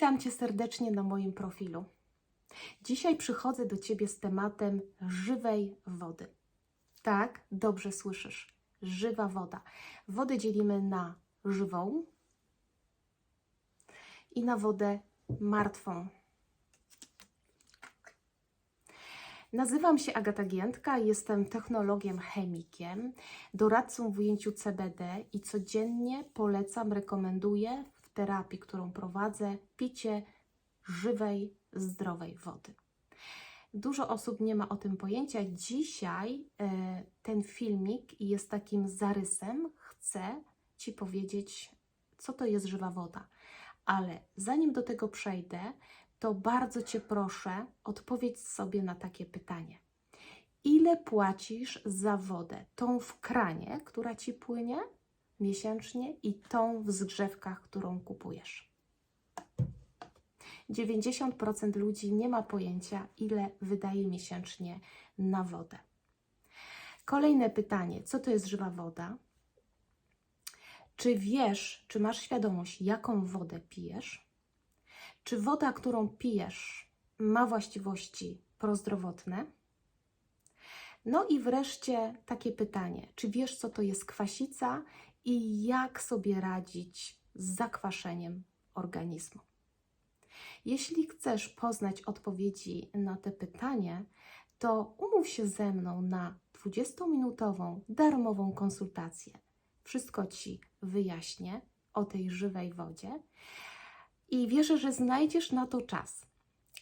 Witam Cię serdecznie na moim profilu. Dzisiaj przychodzę do Ciebie z tematem żywej wody. Tak, dobrze słyszysz. Żywa woda. Wodę dzielimy na żywą i na wodę martwą. Nazywam się Agata Giętka, jestem technologiem chemikiem, doradcą w ujęciu CBD i codziennie polecam, rekomenduję terapii, którą prowadzę, picie żywej, zdrowej wody. Dużo osób nie ma o tym pojęcia. Dzisiaj e, ten filmik jest takim zarysem. Chcę Ci powiedzieć, co to jest żywa woda. Ale zanim do tego przejdę, to bardzo Cię proszę, odpowiedz sobie na takie pytanie. Ile płacisz za wodę? Tą w kranie, która Ci płynie miesięcznie i tą w zgrzewkach, którą kupujesz. 90% ludzi nie ma pojęcia, ile wydaje miesięcznie na wodę. Kolejne pytanie: co to jest żywa woda? Czy wiesz, czy masz świadomość, jaką wodę pijesz? Czy woda, którą pijesz, ma właściwości prozdrowotne? No i wreszcie takie pytanie: czy wiesz, co to jest kwasica i jak sobie radzić z zakwaszeniem organizmu? Jeśli chcesz poznać odpowiedzi na te pytania, to umów się ze mną na 20-minutową darmową konsultację. Wszystko Ci wyjaśnię o tej żywej wodzie i wierzę, że znajdziesz na to czas.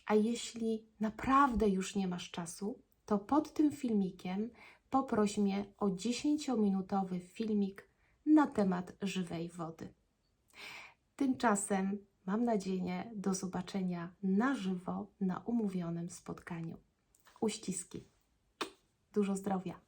A jeśli naprawdę już nie masz czasu, to pod tym filmikiem poproś mnie o 10-minutowy filmik na temat żywej wody. Tymczasem mam nadzieję do zobaczenia na żywo na umówionym spotkaniu. Uściski. Dużo zdrowia.